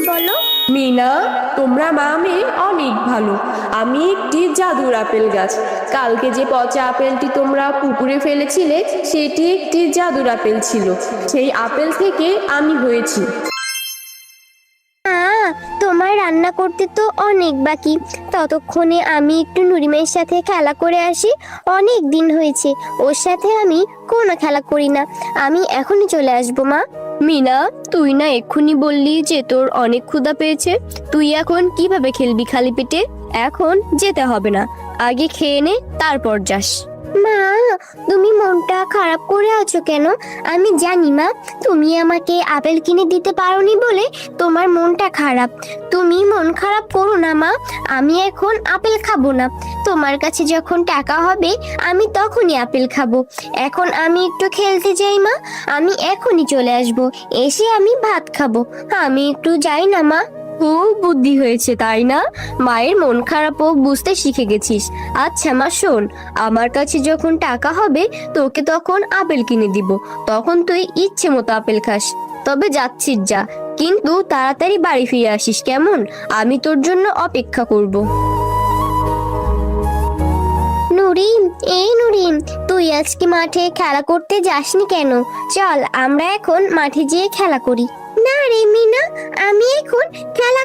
বলো। মিনা তোমরা মা মেয়ে অনেক ভালো। আমি একটি জাদুর আপেল গাছ। কালকে যে পচা আপেলটি তোমরা পুকুরে ফেলেছিলে সেটি একটি জাদুর আপেল ছিল। সেই আপেল থেকে আমি হয়েছি। তোমার রান্না করতে তো অনেক বাকি। ততক্ষণে আমি একটু নুরিমের সাথে খেলা করে আসি। অনেক দিন হয়েছে ওর সাথে আমি কোনো খেলা করি না। আমি এখনই চলে আসব মা। মিনা তুই না এক্ষুনি বললি যে তোর অনেক ক্ষুধা পেয়েছে, তুই এখন কীভাবে খেলবি খালি পেটে? এখন যেতে হবে না। আগে খেয়ে নে, তারপর যাস। মা তুমি মনটা খারাপ করে আছো কেন? আমি জানি মা, তুমি আমাকে আপেল কিনে দিতে পারোনি বলে তোমার মনটা খারাপ। তুমি মন খারাপ করো না মা, আমি এখন আপেল খাব না। তোমার কাছে যখন টাকা হবে, আমি তখনই আপেল খাব। এখন আমি একটু খেলতে যাই মা, আমি এখনই চলে আসব। এসে আমি ভাত খাব। আমি একটু যাই না মা। খুব বুদ্ধি হয়েছে, তাই না? মায়ের মন খারাপও বুঝতে শিখে গেছিস। আচ্ছা মা, শোন, আমার কাছে যখন টাকা হবে, তোকে তখন আপেল কিনে দিব। তখন তুই ইচ্ছে মতো আপেল খাস। তবে যাচ্ছিস যা, কিন্তু তাড়াতাড়ি বাড়ি ফিরে আসিস কেমন? আমি তোর জন্য অপেক্ষা করব। নুরিম এই নুরিম তুই আজকে মাঠে খেলা করতে যাসনি কেন? চল, আমরা এখন মাঠে যেয়ে খেলা করি। না রে মিনা আমি এখন খেলা